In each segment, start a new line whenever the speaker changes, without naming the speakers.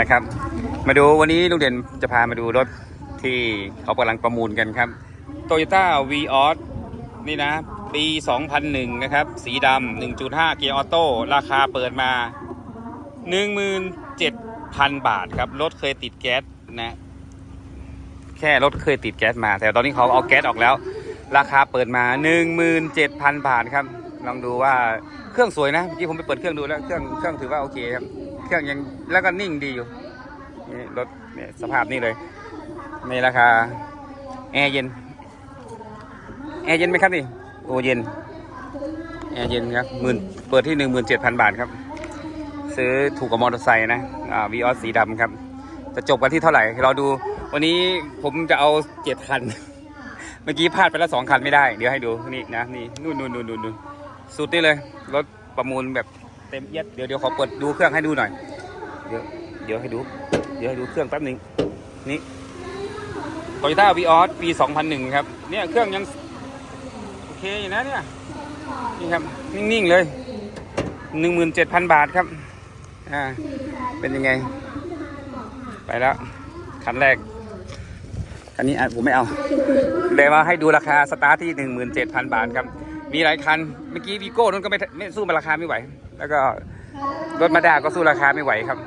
นะครับ มาดูวันนี้ลุงเด่นจะพามาดูรถที่เขากำลังประมูลกันครับ Toyota v ีออนี่นะ ปี 2001 นะครับ สีดำ 1.5 เกียร์ออโต้ ราคาเปิดมา 17,000 บาทครับ รถเคยติดแก๊สนะ แค่รถเคยติดแก๊สมา แต่ตอนนี้เขาเอาแก๊สออกแล้ว ราคาเปิดมา 17,000 บาทครับ ลองดูว่าเครื่องสวยนะ เมื่อกี้ผมไปเปิดเครื่องดูแล้ว เครื่องเครื่องถือว่าโอเคครับ เครื่องยังแล้วก็นิ่งดีอยู่นี่รถเนี่ยสภาพนี่เลยในราคาแอร์เย็นแอร์เย็นไหมครับนี่โอเย็นแอร์เย็นครับหมื่นเปิดที่หนึ่งหมื่นเจ็ดพันบาทครับ ซื้อถูกกับมอเตอร์ไซค์นะอ่าวีออสสีดำครับ จะจบกันที่เท่าไหร่เราดู วันนี้ผมจะเอาเจ็ดคัน เมื่อกี้พลาดไปแล้วสองคันไม่ได้ เดี๋ยวให้ดูนี่นะนี่นู่นนู่นนู่นนู่นสุดนี่เลยรถประมูลแบบ เต็มเอียดเดี๋ยวเดี๋ยวขอเปิดดูเครื่องให้ดูหน่อย เดี๋ยวเดี๋ยวให้ดู เดี๋ยวให้ดูเครื่องแป๊บหนึงนี่โตโยต้าวีออสปี2001 ครับ เนี่ยเครื่องยังโอเคอยู่นะเนี่ยนี่ครับ นิ่งๆเลย 17,000 บาทครับ อ่า เป็นยังไง ไปแล้วคันแรกคันนี้อะผมไม่เอา เลยว่าให้ดูราคาสตาร์ทที่ 17,000 บาทครับ มีหลายคัน เมื่อกี้วีโก้นั้นก็ไม่ไม่สู้มาราคาไม่ไหว แล้วก็รถมาด้าก็สู้ราคาไม่ไหวครับ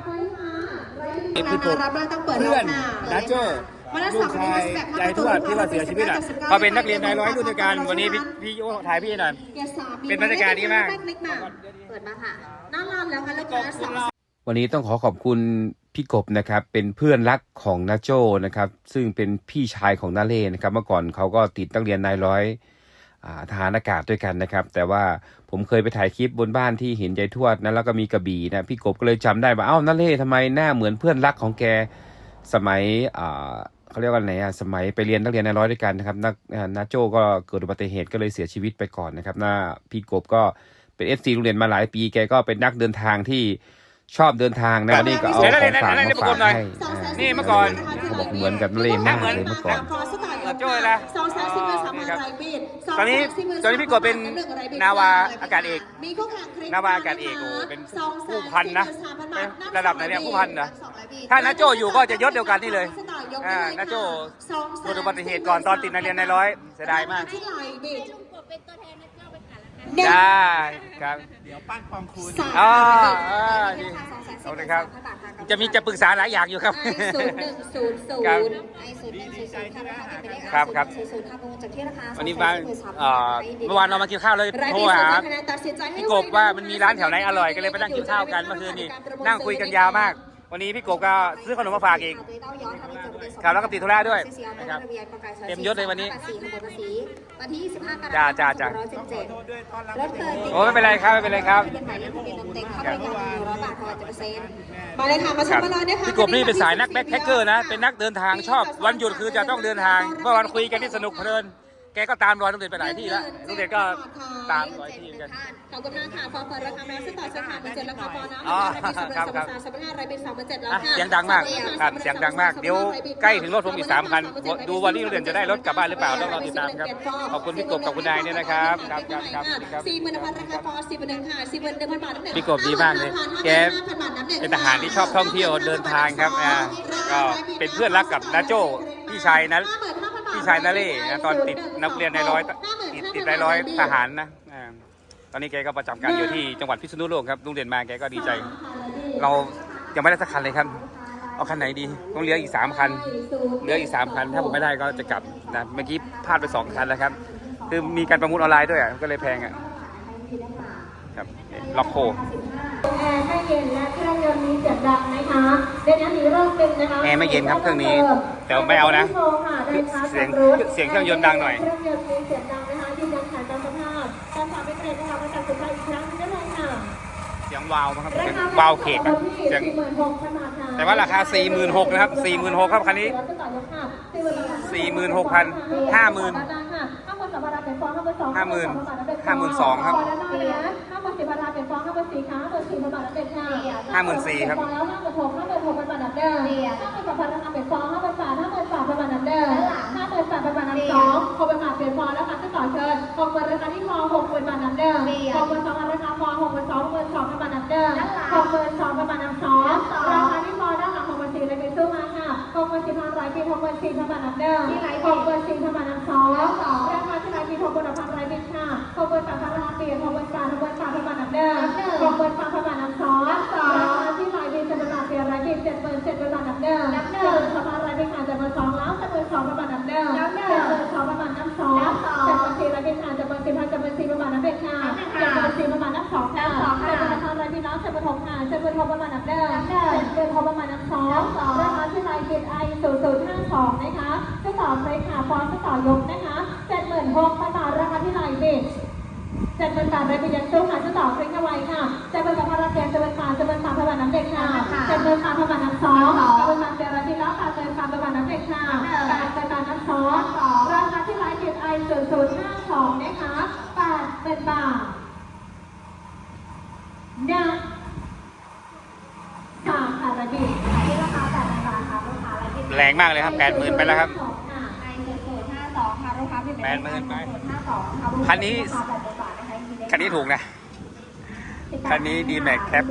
นี่คือรับเรื่องต้องเปิด
เพื่อน
รบห
นาโจ้
มาได้
ลู
สอกง
ชาย
แบ็ค
ยายทวดที่ว่าเสียชีวิตอะเขาเป็นนักเรียนนายร้อยรุ่นเดียวกันวันนี้พี่พี่โอ้ถ่ายพี่หน่อยเป็นบรรยากาศดีมาก
เปิดมาค่ะน่ารอนแล้วค่ะลูกค้าสอง
วันนี้ต้องขอขอบคุณพี่กบนะครับเป็นเพื่อนรักของนาโจนะครับ ซึ่งเป็นพี่ชายของนาเล่นะครับ เมื่อก่อนเขาก็ติดนักเรียนนายร้อยอ่า ทหารอากาศด้วยกันนะครับ แต่ว่าผมเคยไปถ่ายคลิปบนบ้านที่เห็นยายทวดนะแล้วก็มีกระบี่นะพี่กบก็เลยจำได้ว่าเอ้านาเล่ทำไมหน้าเหมือนเพื่อนรักของแกสมัยเขาเรียกว่าไหนอะสมัยไปเรียนนักเรียนในร้อยด้วยกันนะครับนักอ่านาโจก็เกิดอุบัติเหตุก็เลยเสียชีวิตไปก่อนนะครับหน้าพี่กบก็เป็นเอฟซีโรงเรียนมาหลายปีแกก็เป็นนักเดินทางที่ ชอบเดินทางนะวันนี้ก็เอาของฝากมาฝากให้อ่า
นี่เมื่อก่อน
เขาบอกเหมือนกับเล่มากเลยเมื่อก่อน
โจ้ยละ
สองแสนสิบเงินสามพันไรบิดตอนนี้ตอนนี้พี่กดเป็นนาวาอากาศเอก
มีคู่แข่งคลิป
นาวาอากาศเอกโอ้โหเป็น
สองแส
ผู้พันนะ
สี่หมื่สามพันบาท
เป็นระดับไหนเนี่ยผู้พันเหรอ
สองไรบิด
ถ้านาโจ้อยู่ก็จะยศเดียวกันนี่เลย
ยก
อ่า
ได้เลย
นาโจ้
สองแส
เกิดอุบัติเหตุก่อนตอนติดนักเรียนในร้อยเสียดายมาก
ที่ ไรบิด
ได้ครับ
สาม
อ๋อ
บิด
อ่าดี
สองแสน
เอา
สี่ห
เล
มื่
ย
น
ครับ
สามพันบาทค่ะ
จะมีจะปรึกษาหลายอย่างอยู่ครับ
ไอศูนย์หนึ่งศูนย์ศูนย์
ครับ
ไอศูนย์หนึ่งศูนย์ศูนย์ค่ะราคาจะเป็น
ครับครับ
ศูนย์ศูนย์ค่ะประมูลจากที่ราคา
วันนี้มา
สองแสสิบหมื่นสามพัน
เอ่อบา
ท
เมื่อวานเรามากินข้าวเลย
ราย
โทร
ปี
หา
สองคะแนนตัดสินใจให้
พี่กบว่ามันมีร้านแถวไหนอร่อยก็เลยไปนั่งกินข้าวกันเมื่อคืนนี้นั่งคุยกันยาวมาก วันนี้พี่กบก็ซื้อขนมมาฝากอีก ครับแล้วก็ติดธุระด้วยนะครับเต็มยศเลยวันนี้
วันที่25กรกฎาคม
จ้าจ้าจ้า
2517รถเคยติด
โอ้ไม่เป็นไรครับไม่เป็นไรครับ
เป็นหมายเลขทะเบียนเต็มๆเข้าบริการ100บาทพอจะเปอร์เซ็นต์มาเลยค่ะมาช
ครั
ม
บ
มาเลยนะคะ
พี่กบนี่เป็นสายนักแบ็คแพคเกอร์นะเป็นนักเดินทางชอบ วันหยุดคือจะต้องเดินทางเมื่อวันคุยกันที่สนุกเพลิน แกก็ตามรอยลุงเด่นไปหลายที่แล้วลุงเด่นก็ตามรอยที่เหมือนกัน
ขอบคุณมากค่ะฟอร์เฟิร์นราคาแมวซึ่งต่อเส้นทางเป็นเจ็ดราคาพอนะ
อ๋อ
รายปี
ครับครับ
สองพันสามรายปีสองพันเจ็ดแล้ว
อะ
ค่ะ
เสียงดังมากครับเสียงดังมาก เดี๋ยวใกล้ถึงรถผมอีกสามคัน ดูวันนี้ลุงเด่นจะได้รถกลับบ้านหรือเปล่าต้องรอติดตามครับ ขอบคุณพี่กบกับคุณนายเนี่ยนะครับครับครับครับครับ
สี่หมื่นพันราคาพอสี่หมื่นหนึ่งค่ะสี่หมื่นหนึ่งพันบาทตั้งแต่
พี่กบดีมากเลยแกเป็นทหารที่ชอบท่องเที่ยวเดินทางครับอ่าก็เป็นเพื่อนรักกับนาโจ้ พี่ชายนะพี่ชายนาเล่นะตอนติดนักเรียนในร้อยติดติดในร้อยทหารนะอ่าตอนนี้แกก็ประจำการอยู่ที่จังหวัดพิษณุโลกครับลุงเด่นมาแกก็ดีใจ เรายังไม่ได้สักคันเลยครับ เอาคันไหนดีต้องเหลืออีกสามคันเหลืออีกสามคัน ถ้าผมไม่ได้ก็จะกลับนะเมื่อกี้พลาดไปสองคันแล้วครับ คือมีการประมูลออนไลน์ด้วยอะก็เลยแพงอะครับล็อกโค
แอ ร์ให้เย็นและเครื่องยนต์มีเสียงดังนะคะในนั้นมีเริ่มเป็นนะคะ
แอร์ไม่เย็นครับเครื่องนี้แต่ไม่เอานะ
เสียง
เสียงเครื่องยนต์ดังหน่อย
เครื่องยนต์มีเสียงดังนะคะยืนยันขายตามสภาพตามความเป็นเกรดนะคะมาจากสุภาพอีกครั้งหนึงได้เลยค่ะ
เสียงวาวมั้งครับ
ราค
วาวเขกอะเสียง
สี่หมื่นหกพันบาทค่ะ
แต่ว่าราคา 46,000นะครับ46,000ครับคันนี้
แล้วจะต่อยกค่ะสี่หมื่นบาท
46,000 50,000
ห้าหมื่นสามพันบาทเป็นฟองห้าหมื่นสอง
ห้าหมื่น
ห้าหมื่น
ห้าหมื่นสองครับ
ห้าหมื่นสี่พันบาทเป็นฟองห้าหมื่นสี่ค่ะห้าหมื่นสี่พันบาทเป็นค่ะ
ห้าหมื่นสี่ครับ
ฟองแล้วห้าหมื่นหกห้าหมื่นหกพันบาทนับเดิมห้าหมื่นสองพันราคาเป็นฟองห้าหมื่นสามห้าหมื่นสามพันบาทนับเดิมห้าหมื่นสามพันบาทนับสองหกพันบาทเป็นฟองแล้วค่ะที่ต่อเชิญหกหมื่นราคาที่ฟองหกหมื่นบาทนับเดิมหกหมื่นสองพันราคาฟองหกหมื่นสองหมื่นสองพันบาทนับเดิมหกหมื่นสองพันบาทนับสองราคาที่ฟองด้านหลังหกหมื่นสี่พันบาทนับเดิมหกหมื่นสี่พันบาทนับสองรา คาที่ไรปีหกหมื่นพันไรปีค่ะหกหมื่นสามพันราคาปีหกหมื่นสามหกหมื่นสามพันบาทนับเดิมหกหมื่นสามพันบาทนับสองราคาที่ไรปีเจ็ดพันบาทปีไรปีเจ็ดหมื่นเจ็ดพันบาทนับเดิมนับเดิมสามพันไรปีค่ะเจ็ดหมื่นสองแล้วเจ็ดหมื่นสองพันบาทนับเดิมนับเดิมเจ็ดหมื่นสองพันบาทนับสองจ็ดหมื่นสี่ไรปีค่ะเจ็ดหมื่นสี่พันเจ็ดหมื่นสี่พันบาทนับเด็กค่ะเจ็ดหมื่นสี่พันบาทนับสองค่ะจ็ดหมื่นสามไรปีน้องเจ็ดหมื่นหกค่ะเจ็ดหมื่นหกพันบาทนับเดิมเจ็ดหมื่นหกพันบาทนับสองราคาที่ไรปีไอศูนย์ศูนย์ห้าสองนะคะจะต่อไปค่ะฟอนจะต่อยกนะคะเหมื่นหกพันบาทราคาที่ไรปีเจ็ดเป็นบาทไรเป็นยังสู้ค่ะจะต่อคลิกเอาไว้ค่ะเจ็ดเป็นบาทพลังเจ็ดเป็นบาทเจ็ดเป็นบาทพลังน้ำเด็กค่ะเจ็ดเป็นบาทพลังน้ำสองเจ็ดเป็นบาทเจริญที่แล้วแปดเป็นบาทพลังน้ำเด็กค่ะแปดเป็นบาทน้ำสองราคาที่ไลฟ์เกียรไอศูนย์ศูนย์ห้าสองนะคะแปดเป็นบาทนะสามค่ะระดิบที่ราคาแปดเป็นบาทค่ะลูกค้าระดิบ
แรงมากเลยครับแปดหมื่นไปแล้วครับ แปดหมื่นไป
ห้าสองค่ะ
คันนี้ คันนี้ถูกนะ คันนี้ D-Max Cap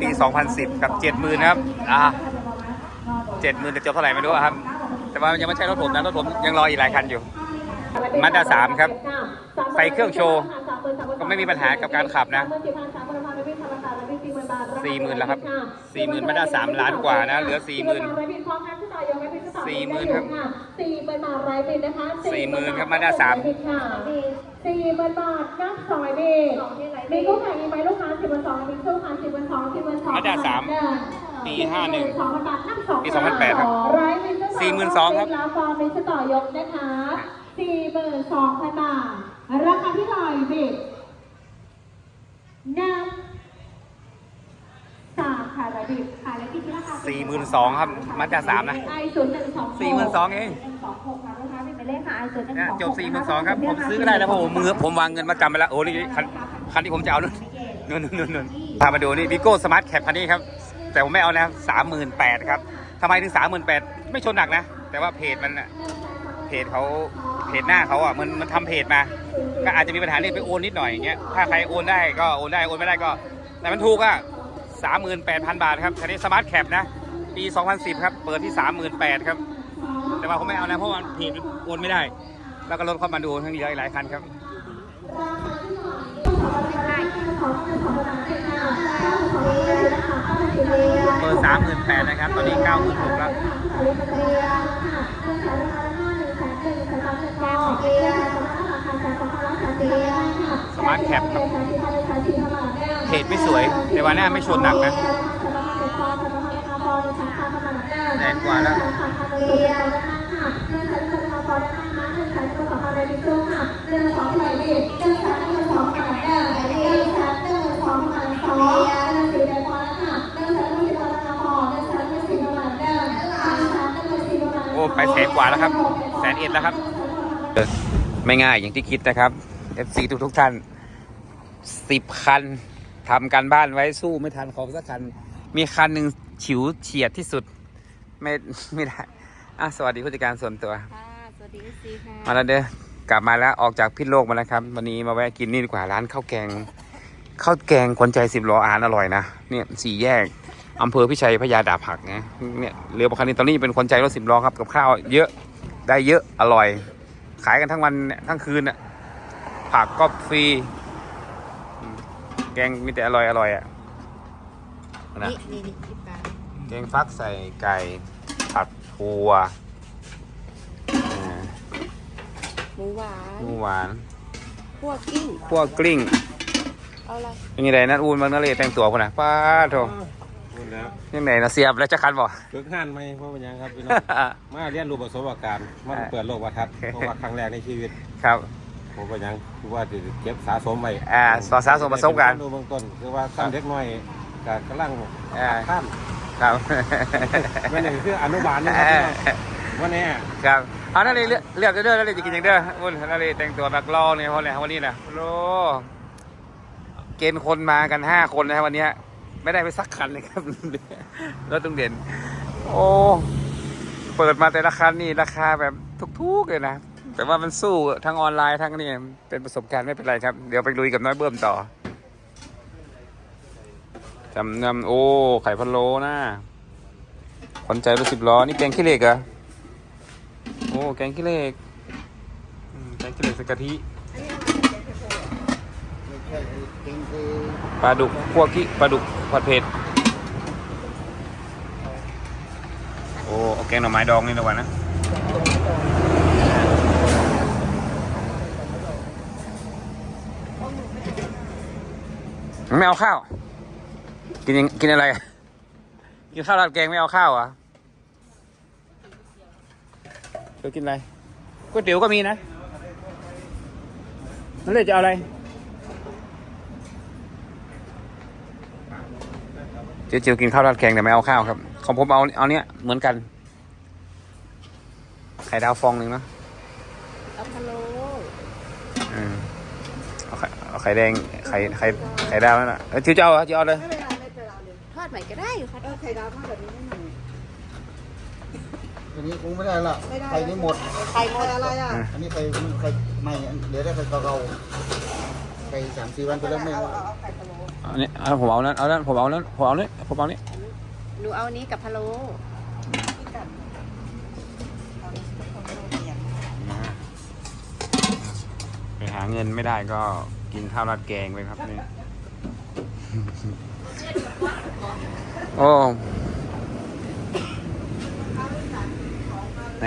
ปี 2010 กับ 70,000ครับ อ่า70,000จะจบเท่าไหร่ไม่รู้อะครับ แต่ว่ายังไม่ใช่รถผมนะ รถผมยังรออีกหลายคันอยู่มาด้า3ครับ ไฟเครื่องโชว์ ก็ไม่มีปัญหากับการขับนะ40,000แล้วครับ40,000มาด้า3ล้านกว่านะ เหลือ 40,000 40,000ครับ
สี่หมื่นบาทไรบินนะคะ
40,000ครับมาด้าสาม
สี่หมื่นบาทนับสองไรบินมีคู่แข่งอีกไหมลูกค้าสิบวันสองมีคู่ค้าสิบวันสองสิบวันสอง
มาด้าสามปี51
สองพันบาทนับสอง
ปี2008ครับ
ไรบินจะ
42,000ครับ
ลาฟอร์มิสต่อยกนะคะสี่หมื่นสองพันบาทราคาที่ไรบินนับ สามค่ะไรบินขายและกินที่ราคา
42,000ครับมาด้า3นะ
ไอศูนย์หนึ่งสอง
42,000เอง
สองหกค่ะลูกค้าเป็นเลขค่ะไอศูนย์หนึ่ง
เนี่ย
สอง
จบสี่หมื่นสองครับ ผมซื้อก็ได้แล้วเพราะผมมือผมวางเงินมาจำไปแล้วโอ้นี่คันคันที่ผมจะเอานู่นนู่นนู่นนู่นพามาดูนี่วิโก้สมาร์ทแคปคันนี้ครับ แต่ผมไม่เอานะสามหมื่นแปดครับทำไมถึงสามหมื่นแปดไม่ชนหนักนะ แต่ว่าเพจมันน่ะเพจเขาเพจหน้าเขาอะมันมันทำเพจมา ก็อาจจะมีปัญหาเรื่องไปโอนนิดหน่อยอย่างเงี้ยถ้าใครโอนได้ก็โอนได้โอนไม่ได้ก็ แต่มันถูกอะ สามหมื่นแปดพันบาทครับคันนี้สมาร์ทแคปนะ ปี 2010 ครับ เปิดที่ 38,000 ครับ แต่ว่าผมไม่เอานะเพราะว่าเพจมันโอนไม่ได้ แล้วก็รถเข้ามาดูทั้งเหลืออีกหลายคันครับเปิดสามหมื่นแปดนะครับ ตอนนี้เก้าหมื่นหกแล้วสมาร์ทแคปครับ เพจไม่สวย แต่ว่าหน้าไม่ชนหนักนะแรงกว่าแล้วโอ้ไปแสนกว่าแล้วครับ แสนเอ็ดแล้วครับ ไม่ง่ายอย่างที่คิดนะครับ FC ทุกทุกๆท่าน สิบคันทำการบ้านไว้สู้ไม่ทันของสักคัน มีคันหนึ่งฉิวเฉียดที่สุด ไม่ไม่ได้อะสวัสดีผู้จัดการส่วนตัว
ค่ะสวัสดีซีค่ะ
มาแล้วเด้อกลับมาแล้วออกจากพิษโลกมาแล้วครับ วันนี้มาแวะกินนี่ดีกว่าร้านข้าวแกงข้าวแกงคนใจสิบล้ออาหารอร่อยนะเนี่ยสี่แยกอำเภอพิชัยพญาดาบหักนะเนี่ยเรือประคันนี้ตอนนี้เป็นคนใจรถสิบล้อครับกับข้าวเยอะได้เยอะอร่อย ขายกันทั้งวันเนี่ยทั้งคืนน่ะผักก็ฟรีอืม แกงมีแต่อร่อยอร่อยอะนะ
นี่นี่นี่คิดมา
แกงฟักใส่ไก่ผัดถั่วอ่า
หมูหวาน
หมูหวาน
พวกกิ้ง
พวกกลิ้ง
เอาอะไร
เป็นยังไงนะอูนบางนาเลแต่งตัวคนน่ะป้าโถ
พูดแล้ว
ยังไงนะเสียบแล้วจะคันบ่
ฝึกงานไหมเพราะเป็นหยังครับพี่น้อง มาเรียนรู้ประสบการณ์มาเปิดโลกวัฒน์เพราะว่าครั้งแรกในชีวิต
ครับ
ผมเป็นหยังคือว่าจะเก็บสะสมไว้
อ่าสอสาสมประสบการณ์
ดูเบื้องต้นคือว่าขั้นเด็กน้อยก็กำลัง
อ่า
ข้าม
ครับ
ไม่นี่คืออนุบาลนะครับพี่น้องวันนี้
ครับเอานาเลเลือกเลือกเด้อนาเลจะกินอย่างเด้ออุ่นนาเลแต่งตัวแบบรอเนี่ยเพราะอะไรวันนี้นะโลเกณฑ์คนมากันห้าคนนะครับวันเนี้ยไม่ได้ไปสักคันเลยครับรถตรงเด่น โอ้ เปิดมาแต่ละคันนี่ราคาแบบทุกๆเลยนะ แต่ว่ามันสู้ทั้งออนไลน์ทั้งนี่เป็นประสบการณ์ไม่เป็นไรครับ เดี๋ยวไปลุยกับน้อยเบิ่มต่อจำนำโอ้ ไข่พะโล้นะขวัญใจรถสิบล้อ นี่แกงขี้เหล็กเหรออ้ แกงขี้เหล็กแกงขี้เหล็กใส่กะทิปลาดุกพวกี้ปลาดุกผัดเผ็ด โอ้เอาแกงหน่อไม้ดองนี่ดีกว่านะ ไม่เอาข้าว กินยังกินอะไร กินข้าวราดแกงไม่เอาข้าวเหรอะเธอกินอะไรก๋วยเตี๋ยวก็มีนะนั่นเลยจะเอาอะไร เจ๊จิ๋วกินข้าวราดแกงแต่ไม่เอาข้าวครับ ของผมเอาเอาเนี้ยเหมือนกัน ไข่ดาวฟองหนึ่งเนอะ
เอาพะโล้
อืมเอาไข่เอาไข่แดงไข่ไข่ไข่ดาวนั่นแหละเอ้ยจิ๋วจะเอาเหรอจิ๋วเอาเลย
ไม่เป็นไรไม่เป็นไรเลยทอดใหม่ก็ได้อยู่ค่ะเออไข่ดาวทอดแบบนี้ไม่หนู
อันนี้คงไม่ได้ละ
ไม่ได้
ไข่นี่หมด
ไข่หมดอะไรอะ
อันนี้ไข่มันไข่ใหม่เดี๋ยวได้ไข่เก่าๆไข่สามสี่วันไปแล้วไม่
เอาเอาเอาไข่พะโล้
อันนี้เอาผมเอานั้นเอานั้นผมเอานั้นผมเอานี้ผมเอานี้
หนูเอานี้กับพะโล้
ไปหาเงินไม่ได้ก็ กินข้าวราดแกงไปครับนี่โอ้ไหน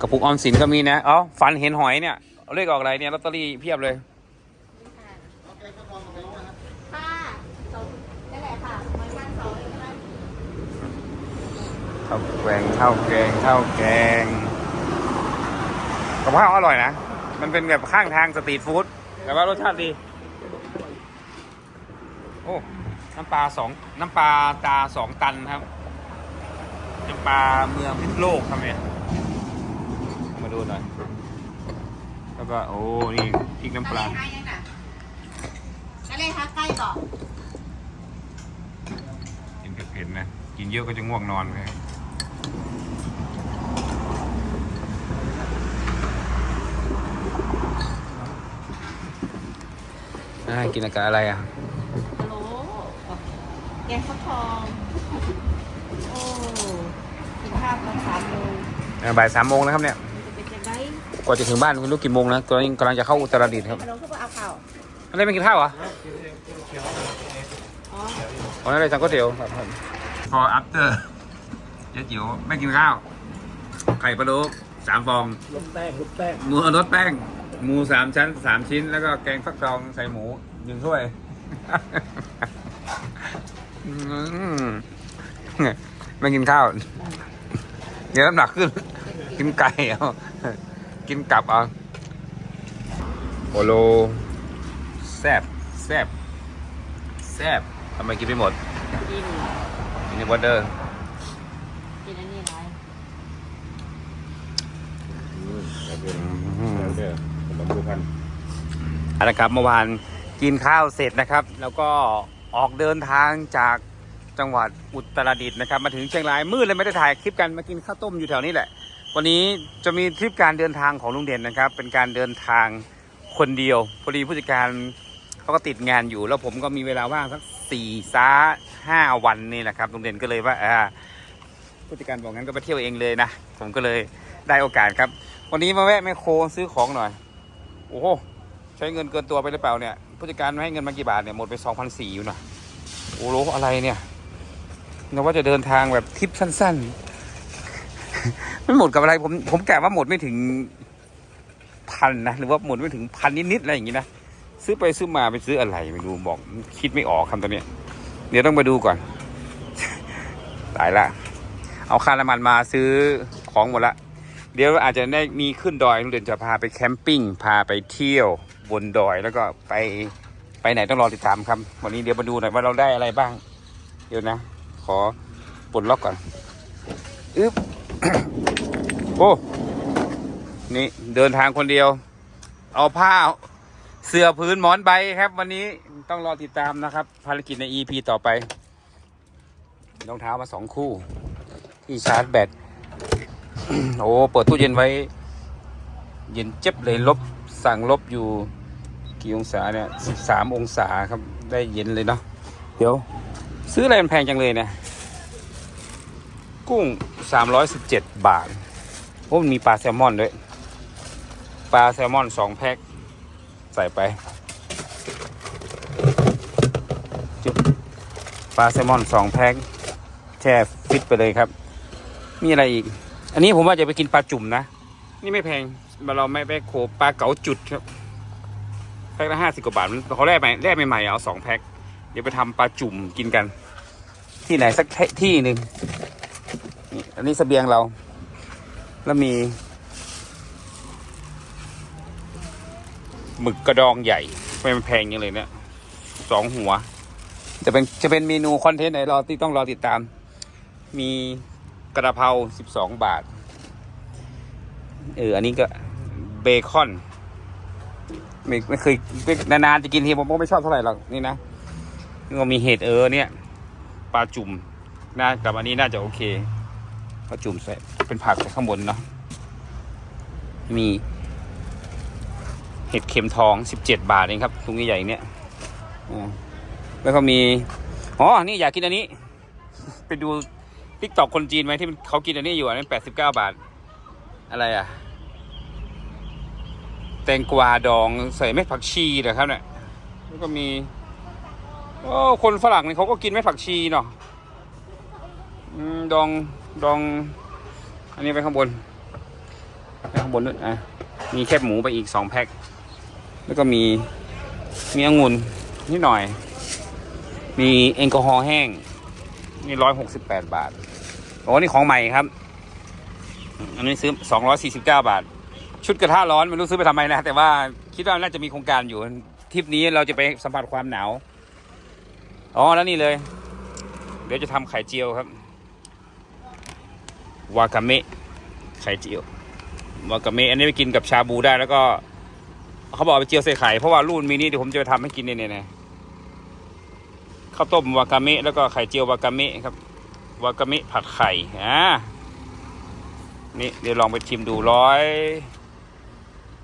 กระปุกออมสินก็มีนะ เอ๋อฝันเห็นหอยเนี่ยเอาเลขออกอะไรเนี่ยลอตเตอรี่เพียบเลย
ค่ะสองนั่นแหละค่ะมันมันสองใช่ไหม
ข้าวแกงข้าวแกงข้าวแกงกับข้าวอร่อยนะ มันเป็นแบบข้างทางสตรีทฟู้ด แต่ว่ารสชาติดี โอ้ น้ำปลาสองน้ำปลาตาสองตันครับ น้ำปลาเมืองพิษณุโลกครับเนี่ยมาดูหน่อย แล้วก็โอ้ นี่พริกน้ำปลา
ทะเลหายังน่ะทะเลหาใกล้ก่อน
กินเผ็ดๆนะ กินเยอะก็จะง่วงนอนเลย อ่ากินอากาศอะไรอะ
พะโล้แกงฟักทองโอ้กินข้าวตอนสามโมง
อ่าบ่ายสามโมงนะครับเนี่ย
มันจะเป็นยังไง
กว่าจะถึงบ้านไม่รู้กี่โมงนะตอนนี้กำลังจะเข้าอุตรดิตถ์ครับ
พะโล้ก็เอาข้าว
อะไรไม่กินข้าวเหรอ
อ๋อ
อ๋อนั่นเลยสั่งก๋วยเตี๋ยวครับผม for after เจ๊จิ๋วไม่กินข้าว ไข่ปลาโลสามฟอง
ลูกแป้งลูกแป้ง
หมูรสแป้ง หมูสามชั้นสามชิ้น แล้วก็แกงฟักทองใส่หมูหนึ่งถ้วยอืมไม่กินข้าว เดี๋ยวน้ำหนักขึ้น กินไก่เอากินกลับเอาโปโลแซบแซบแซบทำไมกินไม่หมด
กิน
กินในวอเดอร์
กินอันนี้ไร
เดี๋ยว ผมต้องดูพัน
เอาละครับเมื่อวานกินข้าวเสร็จนะครับ แล้วก็ออกเดินทางจากจังหวัดอุตรดิตถ์นะครับ มาถึงเชียงรายมืดเลยไม่ได้ถ่ายคลิปกันมากินข้าวต้มอยู่แถวนี้แหละ วันนี้จะมีทริปการเดินทางของลุงเด่นนะครับ เป็นการเดินทางคนเดียวพอดีผู้จัดการเขาก็ติดงานอยู่ แล้วผมก็มีเวลาว่างสักสี่ซาห้าวันนี่แหละครับลุงเด่นก็เลยว่าอ่าผู้จัดการบอกงั้นก็ไปเที่ยวเองเลยนะผมก็เลยได้โอกาสครับ วันนี้มาแวะแมคโครซื้อของหน่อย โอ้โห ใช้เงินเกินตัวไปหรือเปล่าเนี่ย ผู้จัดการไม่ให้เงินมากี่บาทเนี่ยหมดไปสองพันสี่อยู่นะโอ้โหอะไรเนี่ยนึกว่าจะเดินทางแบบทริปสั้น ๆ ไม่หมดกับอะไรผมผมแกะว่าหมดไม่ถึงพันนะหรือว่าหมดไม่ถึงพันนิดๆอะไรอย่างงี้นะซื้อไปซื้อมาไปซื้ออะไรไม่รู้บอก คิดไม่ออกคำตอนเนี้ยเดี๋ยวต้องไปดูก่อน ตายละ เอาค่าน้ำมันมาซื้อของหมดละ เดี๋ยวอาจจะได้มีขึ้นดอยลุงเด่นจะพาไปแคมปิ้งพาไปเที่ยวบนดอยแล้วก็ไปไปไหนต้องรอติดตามครับ วันนี้เดี๋ยวมาดูหน่อยว่าเราได้อะไรบ้าง เดี๋ยวนะ ขอปลดล็อกก่อนอึ๊บโอ้นี่เดินทางคนเดียว เอาผ้าเสื้อพื้นหมอนใบครับ วันนี้ต้องรอติดตามนะครับ ภารกิจใน EP ต่อไปรองเท้ามาสองคู่ ที่ชาร์จแบต โอ้เปิดตู้เย็นไว้ เย็นเจ็บเลยลบสั่งลบอยู่กี่องศาเนี่ยสิบสามองศาครับได้เย็นเลยเนาะเดี๋ยว ซื้ออะไรมันแพงจังเลยเนี่ยกุ้งสามร้อยสิบเจ็ดบาทโอ้มันมีปลาแซลมอนด้วยปลาแซลมอนสองแพ็คใส่ไปจุบปลาแซลมอนสองแพ็คแช่ฟิตไปเลยครับ มีอะไรอีก อันนี้ผมว่าจะไปกินปลาจุ่มนะ นี่ไม่แพงเราไม่ไปโขปลาเก๋าจุดครับแพ็คละห้าสิบกว่าบาทมันเขาแรกใหม่แรกใหม่ๆเอาสองแพ็คเดี๋ยวไปทำปลาจุ่มกินกัน ที่ไหนสักที่หนึ่งนี่อันนี้เสบียงเรา แล้วมีหมึกกระดองใหญ่ไม่แพงยังเลยเนี่ยสองหัว จะเป็นจะเป็นเมนูคอนเทนต์ไหนรอที่ต้องรอติดตาม มี กระเพราสิบสองบาท เออ อันนี้ก็เบคอน ไม่ไม่เคยนานๆจะกินทีผมก็ไม่ชอบเท่าไหร่หรอกนี่นะนี่ก็มีเห็ดเออเนี่ยปลาจุ่มน่ากับอันนี้น่าจะโอเคปลาจุ่มใส่เป็นผักข้างบนเนาะมีเห็ดเข็มทองสิบเจ็ดบาทเองครับตรงนี้ใหญ่เนี่ยแล้วก็มีอ๋อนี่อยากกินอันนี้ ไปดู ทิกตอกคนจีนไหมที่มันเขากินอันนี้อยู่อันนั้นแปดสิบเก้าบาท อะไรอะ แตงกวาดองใส่เม็ดผักชีนะครับเนี่ยแล้วก็มีโอ้คนฝรั่งเนี่ยเขาก็กินเม็ดผักชีเนาะดองดอง อันนี้ไปข้างบนไปข้างบนนู่นอะมีแคบหมูไปอีกสองแพ็คแล้วก็มีมีองุ่นนิดหน่อย มีแอลกอฮอล์แห้ง นี่ร้อยหกสิบแปดบาทโอ้นี่ของใหม่ครับ อันนี้ซื้อสองร้อยสี่สิบเก้าบาท ชุดกระทะร้อนไม่รู้ซื้อไปทำไมนะ แต่ว่าคิดว่าน่าจะมีโครงการอยู่ทริปนี้เราจะไปสัมผัสความหนาวอ๋อแล้วนี่เลย เดี๋ยวจะทำไข่เจียวครับวากาเมะไข่เจียววากาเมะอันนี้ไปกินกับชาบูได้แล้วก็ เขาบอกเอาไปเจียวใส่ไข่เพราะว่ารุ่นมินิเดี๋ยวผมจะไปทำให้กินเนี่ยเนี่ย ข้าวต้มวากาเมะแล้วก็ไข่เจียววากาเมะครับวากาเมะผัดไข่อ่านี่เดี๋ยวลองไปชิมดูร้อย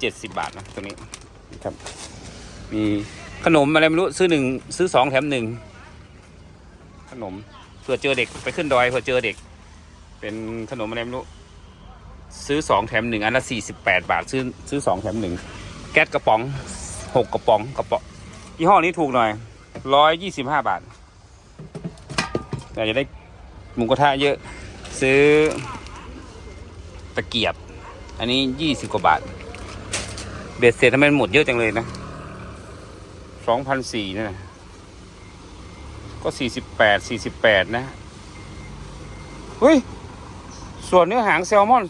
เจ็ดสิบบาทนะตัวนี้ครับ มีขนมอะไรไม่รู้ซื้อหนึ่งซื้อสองแถมหนึ่งขนมเผื่อเจอเด็กไปขึ้นดอยเผื่อเจอเด็ก เป็นขนมอะไรไม่รู้ซื้อสองแถมหนึ่งอันละสี่สิบแปดบาท ซื้อซื้อสองแถมหนึ่งแก๊สกระป๋องหกกระป๋องกระป๋องยี่ห้อนี้ถูกหน่อย ร้อยยี่สิบห้าบาทแต่จะได้หมูกระทะเยอะ ซื้อตะเกียบ อันนี้ยี่สิบกว่าบาท เบ็ดเสร็จทำไมมันหมดเยอะจังเลยนะสองพันสี่นี่นะก็สี่สิบแปดสี่สิบแปดนะเฮ้ย ส่วนเนื้อหางแซลมอน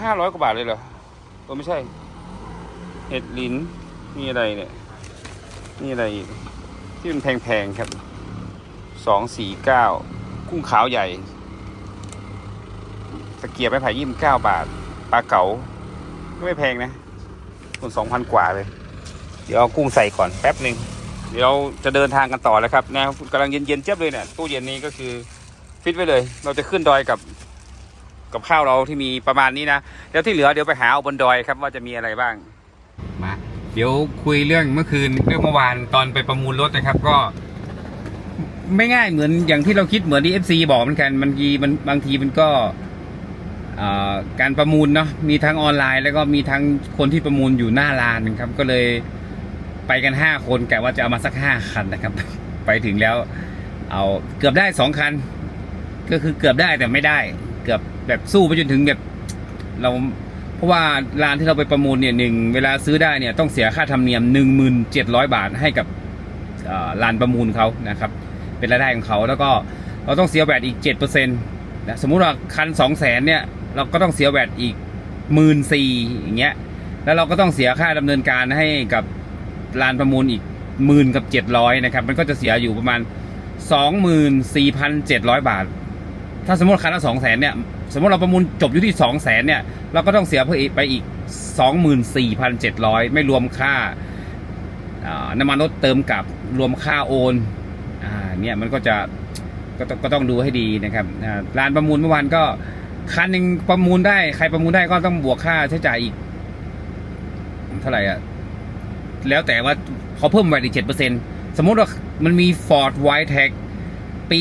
ห้าร้อยกว่าบาทเลยเหรอโอ้ไม่ใช่ เห็ดลิ้นนี่อะไรเนี่ย นี่อะไรอีก ที่มันแพงๆครับสองสี่เก้ากุ้งขาวใหญ่ ตะเกียบไม้ไผ่ยี่สิบเก้าบาท ปลาเก๋าก็ไม่แพงนะคนสองพันกว่าเลย เดี๋ยวเอากุ้งใส่ก่อนแป๊บหนึ่งเดี๋ยวจะเดินทางกันต่อแล้วครับนะกำลังเย็นๆเจี๊ยบเลยเนี่ยตู้เย็นนี้ก็คือฟิตไว้เลย เราจะขึ้นดอยกับกับข้าวเราที่มีประมาณนี้นะ แล้วที่เหลือเดี๋ยวไปหาเอาบนดอยครับว่าจะมีอะไรบ้าง เดี๋ยวคุยเรื่องเมื่อคืนเรื่องเมื่อวานตอนไปประมูลรถนะครับ ก็ ไม่ง่ายเหมือนอย่างที่เราคิดเหมือนที่เอฟซีบอกเหมือนกันมันทีมันบางทีมันก็การประมูลเนาะมีทั้งออนไลน์ แล้วก็มีทั้งคนที่ประมูลอยู่หน้าร้านนะครับ ก็เลยไปกันห้าคนกะว่าจะเอามาสักห้าคันนะครับ ไปถึงแล้วเอาเกือบได้สองคัน ก็คือเกือบได้แต่ไม่ได้ เกือบแบบสู้ไปจนถึงแบบเรา ราะว่าร้านที่เราไปประมูลเนี่ยหนึ่งเวลาซื้อได้เนี่ยต้องเสียค่าธรรมเนียมหนึ่งหมื่นเจ็ดร้อยบาทให้กับร้านประมูลเขานะครับ เป็นรายได้ของเขาแล้วก็เราต้องเสียแวดอีกเจ็ดเปอร์เซ็นต์นะสมมุติว่าคันสองแสนเนี่ยเราก็ต้องเสียแวดอีกหมื่นสี่อย่างเงี้ยแล้วเราก็ต้องเสียค่าดำเนินการให้กับลานประมูลอีกหมื่นกับเจ็ดร้อยนะครับ มันก็จะเสียอยู่ประมาณสองหมื่นสี่พันเจ็ดร้อยบาท ถ้าสมมติคันละสองแสนเนี่ย สมมติเราประมูลจบอยู่ที่สองแสนเนี่ย เราก็ต้องเสียเพิ่มอีกไปอีกสองหมื่นสี่พันเจ็ดร้อยไม่รวมค่าน้ำมันรถเติมกลับรวมค่าโอนอ่าเนี่ยมันก็จะก็ต้องก็ต้องดูให้ดีนะครับอ่าร้านประมูลเมื่อวานก็คันหนึ่งประมูลได้ ใครประมูลได้ก็ต้องบวกค่าใช้จ่ายอีก เท่าไหร่อะ แล้วแต่ว่าเขาเพิ่มไว้อีกเจ็ดเปอร์เซ็นสมมติว่ามันมี Ford w i t e t e c ปี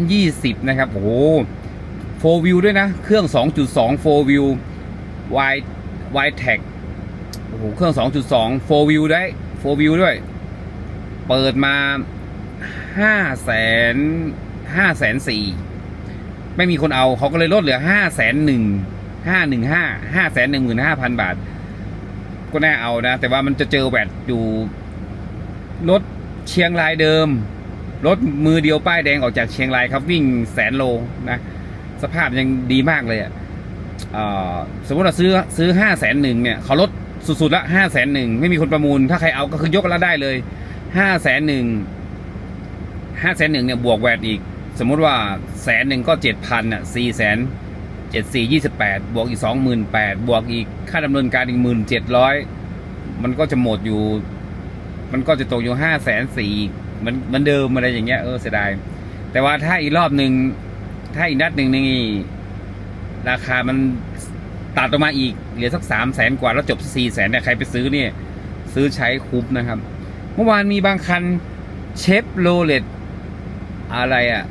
2020 นะครับ โอ้ โห4 wheel ด้วยนะ เครื่อง 2.2 4 wheel y y tech โอ้โห เครื่อง 2.2 4 wheel ได้4 wheel ด้วย เปิดมา5แสน5แสน4ไม่มีคนเอาเขาก็เลยลดเหลือ5แสน1 5 1 5 5แสน1 5 0 0 0บาท ก็น่าเอานะ แต่ว่ามันจะเจอแวดอยู่รถเชียงรายเดิมรถมือเดียวป้ายแดงออกจากเชียงรายครับวิ่งแสนโลนะ สภาพยังดีมากเลยอะสมมติเราซื้อซื้อห้าแสนหนึ่งเนี่ยเขาลดสุดๆละห้าแสนหนึ่งไม่มีคนประมูล ถ้าใครเอาก็คือยกแล้วได้เลยห้าแสนหนึ่งห้าแสนหนึ่งเนี่ยบวกแวดอีก สมมุติว่าแสนหนึ่งก็เจ็ดพันอะสี่แสนเจ็ดสี่ยี่สิบแปดบวกอีกสองหมื่นแปดบวกอีกค่าดำเนินการอีกหมื่นเจ็ดร้อยมันก็จะหมดอยู่ มันก็จะตกอยู่ห้าแสนสี่มือนมือนเดิมอะไรอย่างเงี้ยเออเสียดายแต่ว่าถ้าอีกรอบหนึ่ง ถ้าอีกนัดหนึ่งนี่ราคามันตัดออกมาอีก เหลือสักสามแสนกว่าแล้วจบสี่แสนเนี่ยใครไปซื้อเนี่ย ซื้อใช้คุ้มนะครับ เมื่อวานมีบางคันเชฟโรเลตอะไรอะ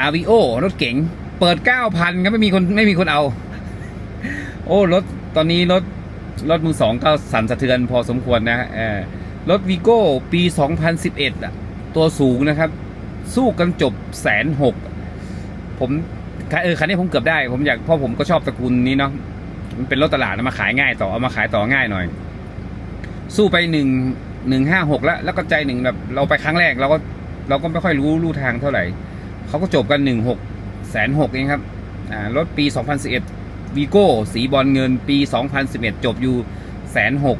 อาวิโอรถเก๋งเปิดเก้าพันก็ไม่มีคนไม่มีคนเอา โอ้รถตอนนี้รถรถมือสองก็สั่นสะเทือนพอสมควรนะเออรถวีโก้ปี 2011อะตัวสูงนะครับ สู้กันจบแสนหก ผมเออคันนี้ผมเกือบได้ ผมอยากเพราะผมก็ชอบตระกูลนี้เนาะมันเป็นรถตลาดเอามาขายง่ายต่อเอามาขายต่อง่ายหน่อย สู้ไปหนึ่งหนึ่งห้าหกแล้ว แล้วก็ใจหนึ่งแบบ เราไปครั้งแรกเราก็เราก็ไม่ค่อยรู้ลู่ทางเท่าไหร่เขาก็จบกันหนึ่งหกแสนหกเองครับอ่ารถปี2011วีโก้สีบอลเงินปี2011จบอยู่แสนหก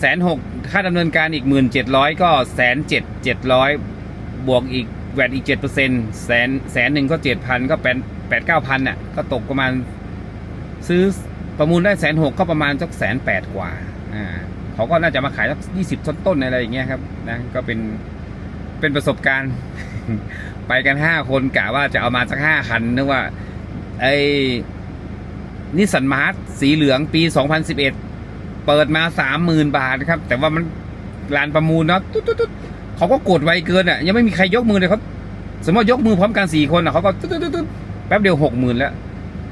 แสนหกค่าดำเนินการอีก1,700ก็แสนเจ็ดเจ็ดร้อยบวกอีก แวดอีก7%แสนแสนหนึ่งก็7,000ก็แปดแปดเก้าพันอะก็ตกประมาณซื้อประมูลได้แสนหกก็ประมาณสักแสนแปดกว่าอ่าเขาก็น่าจะมาขายสักยี่สิบต้นๆอะไรอย่างเงี้ยครับนะก็เป็นเป็นประสบการณ์ ไปกันห้าคนกะว่าจะเอามาสักห้าคันนึกว่าไอ้นิสสันมาร์สีเหลืองปี 2011 เปิดมาสามหมื่นบาทครับ แต่ว่ามันลานประมูลเนาะตุ๊ดตุ๊ดตุ๊ด เขาก็กดไวเกินอะยังไม่มีใครยกมือเลยเขาสมมติยกมือพร้อมกันสี่คนอะเขาก็ตุ๊ดตุ๊ดตุ๊ดตุ๊ดแป๊บเดียวหกหมื่นแล้ว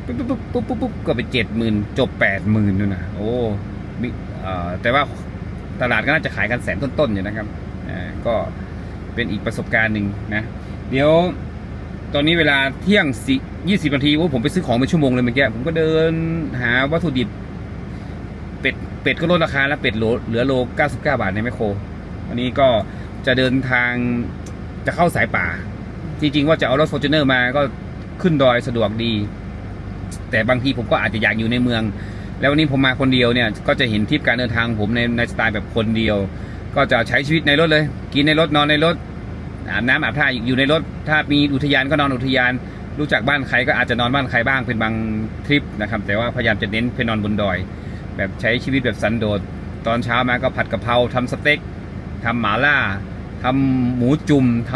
ปุ๊บปุ๊บปุ๊บปุ๊บปุ๊บก็ไปเจ็ดหมื่นจบแปดหมื่นนู่นนะโอ้มิเอ่อแต่ว่าตลาดก็น่าจะขายกันแสนต้นๆอยู่นะครับอ่าก็เป็นอีกประสบการณ์หนึ่งนะเดี๋ยวตอนนี้เวลาเที่ยงสี่ยี่สิบนาทีโอ้ผมไปซื้อของเป็นชั่วโมงเลยเมื่อกี้ผมก็เดินหาวัตถุดิบ เป็ดเป็ดก็ลดราคาแล้วเป็ดโลเหลือโลเก้าสิบเก้าบาทในแมคโครวันนี้ก็ จะเดินทางจะเข้าสายป่า จริงๆว่าจะเอารถฟอร์จูเนอร์มาก็ขึ้นดอยสะดวกดี แต่บางทีผมก็อาจจะอยากอยู่ในเมือง แล้ววันนี้ผมมาคนเดียวเนี่ย ก็จะเห็นทริปการเดินทางผมในในสไตล์แบบคนเดียว ก็จะใช้ชีวิตในรถเลย กินในรถนอนในรถอาบน้ำอาบท่าอยู่ในรถ ถ้ามีอุทยานก็นอนอุทยาน รู้จักบ้านใครก็อาจจะนอนบ้านใครบ้างเป็นบางทริปนะครับ แต่ว่าพยายามจะเน้นไปนอนบนดอย แบบใช้ชีวิตแบบสันโดษตอนเช้ามาก็ผัดกะเพราทำสเต็ก ทำหมาล่าทำหมูจุ่มท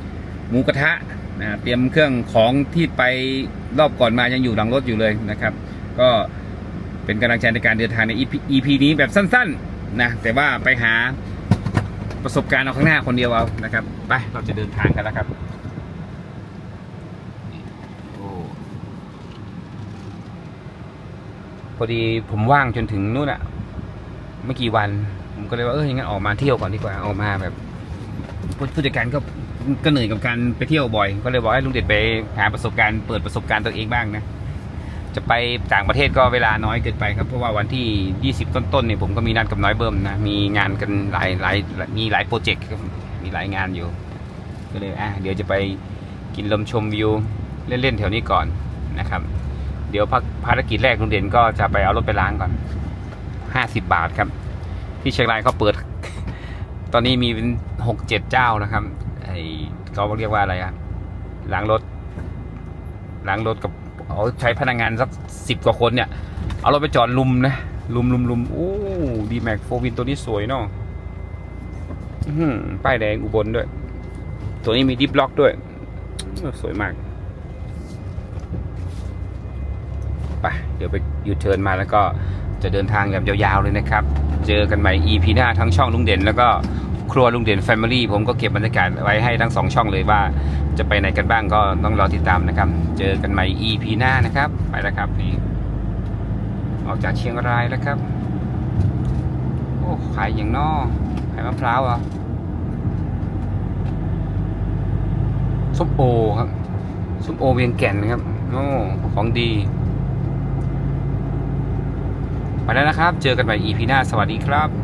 ำหมูกระทะนะเตรียมเครื่องของที่ไปรอบก่อนมายังอยู่หลังรถอยู่เลยนะครับ ก็เป็นกำลังใจในการเดินทางใน EP, นี้แบบสั้นๆนะแต่ว่าไปหาประสบการณ์เอาข้างหน้าคนเดียวเอานะครับไปเราจะเดินทางกันแล้วครับโอ้พอดีผมว่างจนถึงนู่นอะไม่กี่วัน ผมก็เลยว่าเอออย่างงั้นออกมาเที่ยวก่อนดีกว่าออกมาแบบผู้จัดการก็ก็เหนื่อยกับการไปเที่ยวบ่อย ก็เลยบอกให้ลุงเด็ดไปหาประสบการณ์เปิดประสบการณ์ตัวเองบ้างนะจะไปต่างประเทศก็เวลาน้อยเกินไปครับเพราะว่าวันที่ 20 ต้นๆเนี่ยผมก็มีนัดกับน้อยเบิ่มนะมีงานกันหลายหลายมีหลายโปรเจกต์มีหลายงานอยู่ ก็เลยอะเดี๋ยวจะไปกินลมชมวิวเล่นๆแถวนี้ก่อนนะครับ เดี๋ยวภารกิจแรกลุงเด่นก็จะไปเอารถไปล้างก่อน 50 บาทครับ ที่เชียงรายเขาเปิด ตอนนี้มีเป็นหกเจ็ดเจ้านะครับไอเขาเรียกว่าอะไรอะล้างรถล้างรถกับเอาใช้พนักงานสักสิบกว่าคนเนี่ย เอารถไปจอดลุมนะลุมลุมลุมโอ้ดีแม็กโฟวินตัวนี้สวยเนาะป้ายแดงอุบลด้วย ตัวนี้มีดิฟล็อกด้วย สวยมากไปเดี๋ยวไปยูเทิร์นมาแล้วก็จะเดินทางแบบยาวๆเลยนะครับ เจอกันใหม่ EP หน้าทั้งช่องลุงเด่น แล้วก็ครัวลุงเด่น Family ผมก็เก็บบรรยากาศไว้ให้ทั้งสองช่องเลยว่า จะไปไหนกันบ้างก็ต้องรอติดตามนะครับ เจอกันใหม่ EP หน้านะครับ ไปแล้วครับนี่ออกจากเชียงรายแล้วครับ โอ้ขายอย่างนอขายมะพร้าวเหรอส้มโอครับส้มโอเวียงแก่นครับโอ้ของดี ไปแล้วนะครับ เจอกันใหม่ EP หน้า สวัสดีครับตุ๊บตุ๊บตุ๊บตุ๊บตุ๊บ